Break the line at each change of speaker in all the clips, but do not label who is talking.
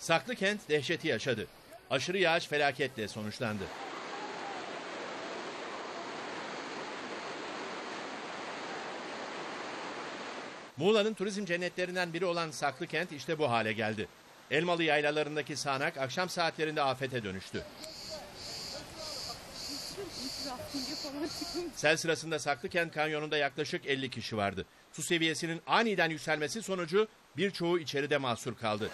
Saklıkent dehşeti yaşadı. Aşırı yağış felaketle sonuçlandı. Muğla'nın turizm cennetlerinden biri olan Saklıkent işte bu hale geldi. Elmalı yaylalarındaki sağanak akşam saatlerinde afete dönüştü. Sel sırasında Saklıkent Kanyonu'nda yaklaşık 50 kişi vardı. Su seviyesinin aniden yükselmesi sonucu birçoğu içeride mahsur kaldı.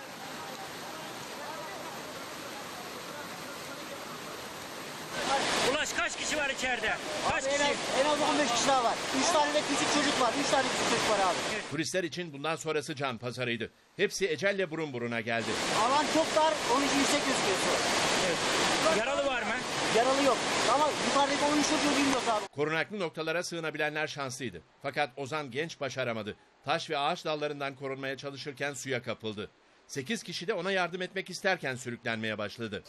Kaç kişi var içeride? Kaç
En
kişi?
az, en az 15 kişi daha var. 3 tane de küçük çocuk var. 3 tane küçük çocuk var abi.
Turistler için bundan sonrası can pazarıydı. Hepsi ecelle burun buruna geldi.
Alan çok dar. Onun için yüksek gözüküyor su.
Yaralı var mı?
Yaralı yok. Ama yukarıdaki oyun çocuğu bilmiyoruz abi.
Korunaklı noktalara sığınabilenler şanslıydı. Fakat Ozan Genç başaramadı. Taş ve ağaç dallarından korunmaya çalışırken suya kapıldı. 8 kişi de ona yardım etmek isterken sürüklenmeye başladı.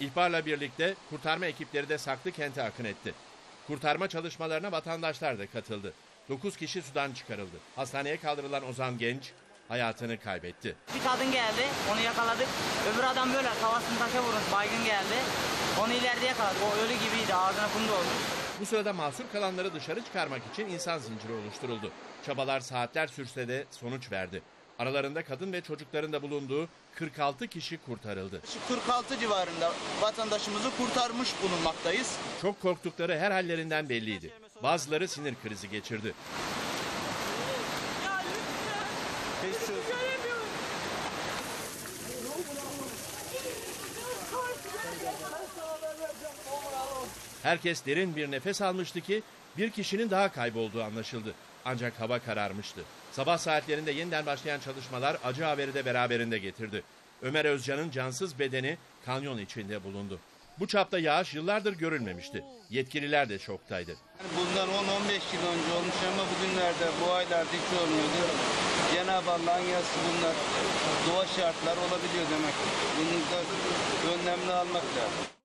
İhbarla birlikte kurtarma ekipleri de saklı kente akın etti. Kurtarma çalışmalarına vatandaşlar da katıldı. 9 kişi sudan çıkarıldı. Hastaneye kaldırılan Ozan Genç hayatını kaybetti.
Bir kadın geldi, onu yakaladık. Öbür adam böyle kafasını taşa vurmuş, baygın geldi. Onu ileride yakaladık, o ölü gibiydi, ağzına kum dolmuş.
Bu sırada mahsur kalanları dışarı çıkarmak için insan zinciri oluşturuldu. Çabalar saatler sürse de sonuç verdi. Aralarında kadın ve çocukların da bulunduğu 46 kişi kurtarıldı.
Şu 46 civarında vatandaşımızı kurtarmış bulunmaktayız.
Çok korktukları her hallerinden belliydi. Bazıları sinir krizi geçirdi. Herkes derin bir nefes almıştı ki bir kişinin daha kaybolduğu anlaşıldı. Ancak hava kararmıştı. Sabah saatlerinde yeniden başlayan çalışmalar acı haberi de beraberinde getirdi. Ömer Özcan'ın cansız bedeni kanyon içinde bulundu. Bu çapta yağış yıllardır görülmemişti. Yetkililer de şoktaydı.
Bundan 10-15 yıl önce olmuş ama bugünlerde bu aylarda hiç olmuyordu. Cenab-ı Allah'ın yazısı bunlar. Doğa şartlar olabiliyor demek. Bunun da önlemini almak lazım.